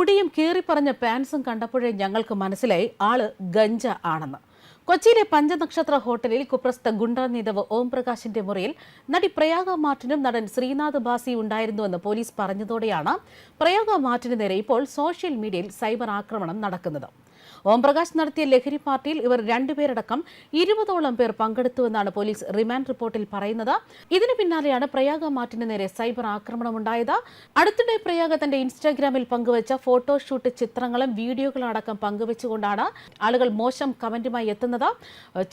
മുടിയും കീറിപ്പറഞ്ഞ പാൻസും കണ്ടപ്പോഴേ ഞങ്ങൾക്ക് മനസ്സിലായി ആൾ ഗഞ്ച ആണെന്ന്. കൊച്ചിയിലെ പഞ്ചനക്ഷത്ര ഹോട്ടലിൽ കുപ്രസ്ത ഗുണ്ടാ നേതാവ് ഓം പ്രകാശിന്റെ മുറിയിൽ നടി പ്രയാഗ മാർട്ടിനും നടൻ ശ്രീനാഥ് ബാസി ഉണ്ടായിരുന്നുവെന്ന് പോലീസ് പറഞ്ഞതോടെയാണ് പ്രയാഗ മാർട്ടിന് നേരെ ഇപ്പോൾ സോഷ്യൽ മീഡിയയിൽ സൈബർ ആക്രമണം നടക്കുന്നത്. ഓംപ്രകാശ് നടത്തിയ ലഹരി പാർട്ടിയിൽ ഇവർ രണ്ടുപേരടക്കം ഇരുപതോളം പേർ പങ്കെടുത്തുവെന്നാണ് പോലീസ് റിമാൻഡ് റിപ്പോർട്ടിൽ പറയുന്നത്. ഇതിനു പിന്നാലെയാണ് പ്രയാഗ മാർട്ടിന് നേരെ സൈബർ ആക്രമണം ഉണ്ടായത്. അടുത്തിടെ പ്രയാഗ തന്റെ ഇൻസ്റ്റാഗ്രാമിൽ പങ്കുവച്ച ഫോട്ടോഷൂട്ട് ചിത്രങ്ങളും വീഡിയോകളും അടക്കം പങ്കുവച്ചുകൊണ്ടാണ് ആളുകൾ മോശം കമന്റുമായി എത്തുന്നത്.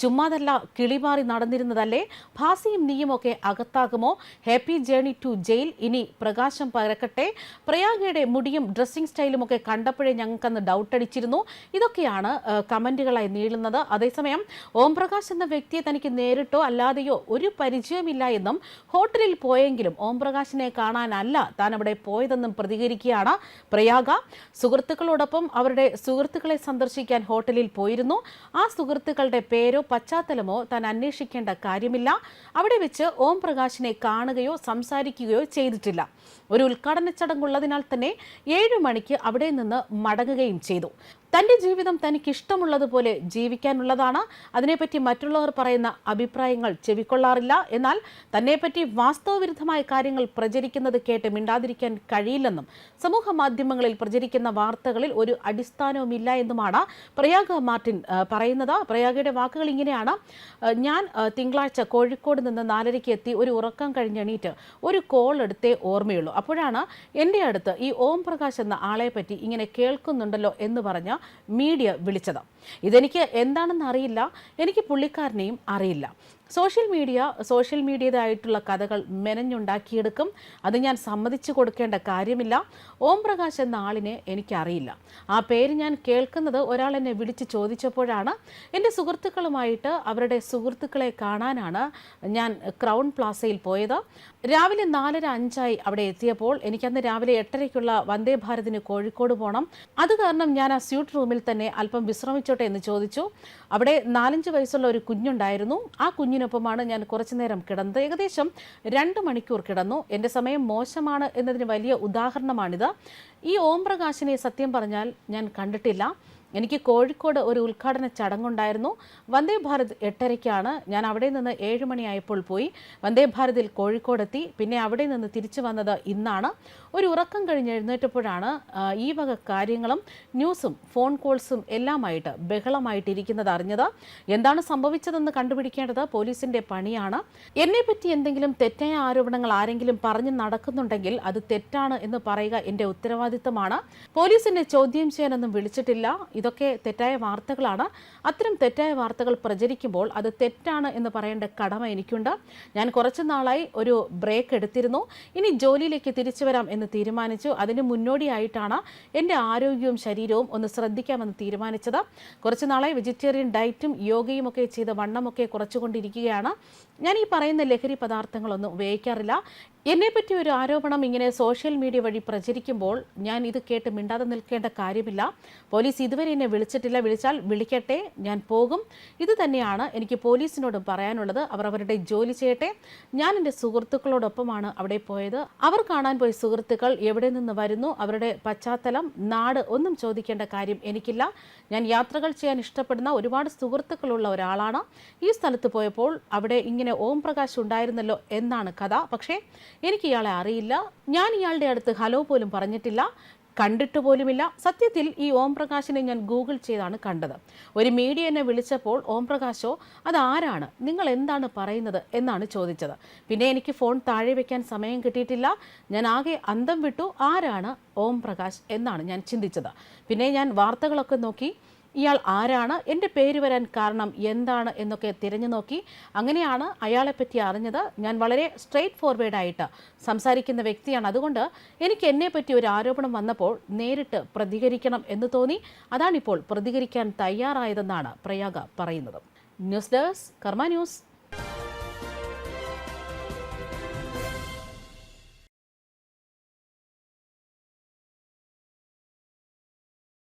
ചുമ്മാതല്ല കിളിമാറി നടന്നിരുന്നതല്ലേ? ഭാസിയും നീയും ഒക്കെ അകത്താകുമോ? Happy journey to jail. ഇനി പ്രകാശം പരക്കട്ടെ. പ്രയാഗയുടെ മുടിയും ഡ്രസ്സിംഗ് സ്റ്റൈലും ഒക്കെ കണ്ടപ്പോഴേ ഞങ്ങൾക്കന്ന് ഡൗട്ട് അടിച്ചിരുന്നു. ഇതൊക്കെയാണ് കമന്റുകളായി നീളുന്നത്. അതേസമയം ഓം പ്രകാശ് എന്ന വ്യക്തിയെ തനിക്ക് നേരിട്ടോ അല്ലാതെയോ ഒരു പരിചയമില്ല എന്നും ഹോട്ടലിൽ പോയെങ്കിലും ഓം പ്രകാശിനെ കാണാനല്ല താൻ അവിടെ പോയതെന്നും പ്രതികരിക്കുകയാണ് പ്രയാഗ. സുഹൃത്തുക്കളോടൊപ്പം അവരുടെ സുഹൃത്തുക്കളെ സന്ദർശിക്കാൻ ഹോട്ടലിൽ പോയിരുന്നു. ആ സുഹൃത്തുക്കളുടെ പേരോ പശ്ചാത്തലമോ താൻ അന്വേഷിക്കേണ്ട കാര്യമില്ല. അവിടെ വെച്ച് ഓം പ്രകാശിനെ കാണുകയോ സംസാരിക്കുകയോ ചെയ്തിട്ടില്ല. ഒരു ഉദ്ഘാടന ചടങ്ങുള്ളതിനാൽ തന്നെ ഏഴു മണിക്ക് അവിടെ നിന്ന് മടങ്ങുകയും ചെയ്തു. തന്റെ ജീവിതം തനിക്ക് ഇഷ്ടമുള്ളതുപോലെ ജീവിക്കാനുള്ളതാണ്. അതിനെപ്പറ്റി മറ്റുള്ളവർ പറയുന്ന അഭിപ്രായങ്ങൾ ചെവിക്കൊള്ളാറില്ല. എന്നാൽ തന്നെപ്പറ്റി വാസ്തവവിരുദ്ധമായ കാര്യങ്ങൾ പ്രചരിക്കുന്നത് കേട്ട് മിണ്ടാതിരിക്കാൻ കഴിയില്ലെന്നും സമൂഹ മാധ്യമങ്ങളിൽ പ്രചരിക്കുന്ന വാർത്തകളിൽ ഒരു അടിസ്ഥാനവുമില്ല എന്നുമാണ് പ്രയാഗ മാർട്ടിൻ പറയുന്നത്. പ്രയാഗയുടെ വാക്കുകൾ ഇങ്ങനെയാണ്. ഞാൻ തിങ്കളാഴ്ച കോഴിക്കോട് നിന്ന് നാലരയ്ക്ക് എത്തി ഒരു ഉറക്കം കഴിഞ്ഞെണീറ്റ് ഒരു കോൾ എടുത്തേ ഓർമ്മയുള്ളൂ. അപ്പോഴാണ് എന്റെ അടുത്ത് ഈ ഓം പ്രകാശ് എന്ന ആളെ പറ്റി ഇങ്ങനെ കേൾക്കുന്നുണ്ടല്ലോ എന്ന് പറഞ്ഞ മീഡിയ വിളിച്ചത്. ഇതെനിക്ക് എന്താണെന്ന് അറിയില്ല. എനിക്ക് പുള്ളിക്കാരനെയും അറിയില്ല. സോഷ്യൽ മീഡിയ സോഷ്യൽ മീഡിയതായിട്ടുള്ള കഥകൾ മെനഞ്ഞുണ്ടാക്കിയെടുക്കും. അത് ഞാൻ സമ്മതിച്ചു കൊടുക്കേണ്ട കാര്യമില്ല. ഓം പ്രകാശ് എന്ന ആളിനെ എനിക്കറിയില്ല. ആ പേര് ഞാൻ കേൾക്കുന്നത് ഒരാൾ എന്നെ വിളിച്ച് ചോദിച്ചപ്പോഴാണ്. എന്റെ സുഹൃത്തുക്കളുമായിട്ട് അവരുടെ സുഹൃത്തുക്കളെ കാണാനാണ് ഞാൻ ക്രൗൺ പ്ലാസയിൽ പോയത്. രാവിലെ നാലര അഞ്ചായി അവിടെ എത്തിയപ്പോൾ എനിക്കന്ന് രാവിലെ എട്ടരയ്ക്കുള്ള വന്ദേ ഭാരതിന് കോഴിക്കോട് പോകണം അത് കാരണം ഞാൻ ആ സ്യൂട്ട് റൂമിൽ തന്നെ അല്പം വിശ്രമിച്ചോട്ടെ എന്ന് ചോദിച്ചു. അവിടെ നാലഞ്ച് വയസ്സുള്ള ഒരു കുഞ്ഞുണ്ടായിരുന്നു. ആ കുഞ്ഞിനൊപ്പമാണ് ഞാൻ കുറച്ചു നേരം കിടന്നത്. ഏകദേശം രണ്ട് മണിക്കൂർ കിടന്നു. എന്റെ സമയം മോശമാണ് എന്നതിന് വലിയ ഉദാഹരണമാണിത്. ഈ ഓം പ്രകാശിനെ സത്യം പറഞ്ഞാൽ ഞാൻ കണ്ടിട്ടില്ല. എനിക്ക് കോഴിക്കോട് ഒരു ഉദ്ഘാടന ചടങ്ങുണ്ടായിരുന്നു. വന്ദേ ഭാരത് എട്ടരയ്ക്കാണ്. ഞാൻ അവിടെ നിന്ന് ഏഴ് മണിയായപ്പോൾ പോയി. വന്ദേ ഭാരതിൽ കോഴിക്കോടെത്തി പിന്നെ അവിടെ നിന്ന് തിരിച്ചു വന്നത് ഇന്നാണ്. ഒരു ഉറക്കം കഴിഞ്ഞ് എഴുന്നേറ്റപ്പോഴാണ് ഈ വക കാര്യങ്ങളും ന്യൂസും ഫോൺ കോൾസും എല്ലാമായിട്ട് ബഹളമായിട്ടിരിക്കുന്നത് അറിഞ്ഞത്. എന്താണ് സംഭവിച്ചതെന്ന് കണ്ടുപിടിക്കേണ്ടത് പോലീസിന്റെ പണിയാണ്. എന്നെ പറ്റി എന്തെങ്കിലും തെറ്റായ ആരോപണങ്ങൾ ആരെങ്കിലും പറഞ്ഞു നടക്കുന്നുണ്ടെങ്കിൽ അത് തെറ്റാണ് എന്ന് പറയുക എന്റെ ഉത്തരവാദിത്തമാണ്. പോലീസിനെ ചോദ്യം ചെയ്യാനൊന്നും വിളിച്ചിട്ടില്ല. ഇതൊക്കെ തെറ്റായ വാർത്തകളാണ്. അത്തരം തെറ്റായ വാർത്തകൾ പ്രചരിക്കുമ്പോൾ അത് തെറ്റാണ് എന്ന് പറയേണ്ട കടമ എനിക്കുണ്ട്. ഞാൻ കുറച്ച് നാളായി ഒരു ബ്രേക്ക് എടുത്തിരുന്നു. ഇനി ജോലിയിലേക്ക് തിരിച്ചു വരാം എന്ന് തീരുമാനിച്ചു. അതിന് മുന്നോടിയായിട്ടാണ് എന്റെ ആരോഗ്യവും ശരീരവും ഒന്ന് ശ്രദ്ധിക്കാമെന്ന് തീരുമാനിച്ചത്. കുറച്ച് നാളായി വെജിറ്റേറിയൻ ഡയറ്റും യോഗയും ഒക്കെ ചെയ്ത് വണ്ണമൊക്കെ കുറച്ചുകൊണ്ടിരിക്കുകയാണ്. ഞാൻ ഈ പറയുന്ന ലഹരി പദാർത്ഥങ്ങളൊന്നും ഉപയോഗിക്കാറില്ല. എന്നെപ്പറ്റി ഒരു ആരോപണം ഇങ്ങനെ സോഷ്യൽ മീഡിയ വഴി പ്രചരിക്കുമ്പോൾ ഞാൻ ഇത് കേട്ട് മിണ്ടാതെ നിൽക്കേണ്ട കാര്യമില്ല. പോലീസ് ഇതുവരെ എന്നെ വിളിച്ചിട്ടില്ല. വിളിച്ചാൽ വിളിക്കട്ടെ ഞാൻ പോകും. ഇത് തന്നെയാണ് എനിക്ക് പോലീസിനോടും പറയാനുള്ളത്. അവർ അവരുടെ ജോലി ചെയ്യട്ടെ. ഞാൻ എന്റെ സുഹൃത്തുക്കളോടൊപ്പമാണ് അവിടെ പോയത്. അവർ കാണാൻ പോയ സുഹൃത്തുക്കൾ എവിടെ നിന്ന് വരുന്നു? അവരുടെ പശ്ചാത്തലം നാട് ഒന്നും ചോദിക്കേണ്ട കാര്യം എനിക്കില്ല. ഞാൻ യാത്രകൾ ചെയ്യാൻ ഇഷ്ടപ്പെടുന്ന ഒരുപാട് സുഹൃത്തുക്കളുള്ള ഒരാളാണ്. ഈ സ്ഥലത്ത് പോയപ്പോൾ അവിടെ ഇങ്ങനെ ഓം പ്രകാശ് ഉണ്ടായിരുന്നല്ലോ എന്നാണ് കഥ. പക്ഷേ എനിക്ക് ഇയാളെ അറിയില്ല. ഞാൻ ഇയാളുടെ അടുത്ത് ഹലോ പോലും പറഞ്ഞിട്ടില്ല. കണ്ടിട്ട് പോലുമില്ല. സത്യത്തിൽ ഈ ഓം പ്രകാശിനെ ഞാൻ ഗൂഗിൾ ചെയ്താണ് കണ്ടത്. ഒരു മീഡിയ എന്നെ വിളിച്ചപ്പോൾ ഓം പ്രകാശോ അതാരാണ് നിങ്ങൾ എന്താണ് പറയുന്നത്? എന്നാണ് ചോദിച്ചത്. പിന്നെ എനിക്ക് ഫോൺ താഴെ വയ്ക്കാൻ സമയം കിട്ടിയിട്ടില്ല. ഞാൻ ആകെ അന്തം വിട്ടു ആരാണ് ഓം പ്രകാശ്? എന്നാണ് ഞാൻ ചിന്തിച്ചത്. പിന്നെ ഞാൻ വാർത്തകളൊക്കെ നോക്കി. ഇയാൾ ആരാണ്? എന്റെ പേര് വരാൻ കാരണം എന്താണ്? എന്നൊക്കെ തിരഞ്ഞു നോക്കി അങ്ങനെയാണ് അയാളെപ്പറ്റി അറിഞ്ഞത്. ഞാൻ വളരെ സ്ട്രെയിറ്റ് ഫോർവേഡായിട്ട് സംസാരിക്കുന്ന വ്യക്തിയാണ്. അതുകൊണ്ട് എനിക്ക് എന്നെ പറ്റി ഒരു ആരോപണം വന്നപ്പോൾ നേരിട്ട് പ്രതികരിക്കണം എന്ന് തോന്നി. അതാണിപ്പോൾ പ്രതികരിക്കാൻ തയ്യാറായതെന്നാണ് പ്രയാഗ പറയുന്നത്. News desk Karma news.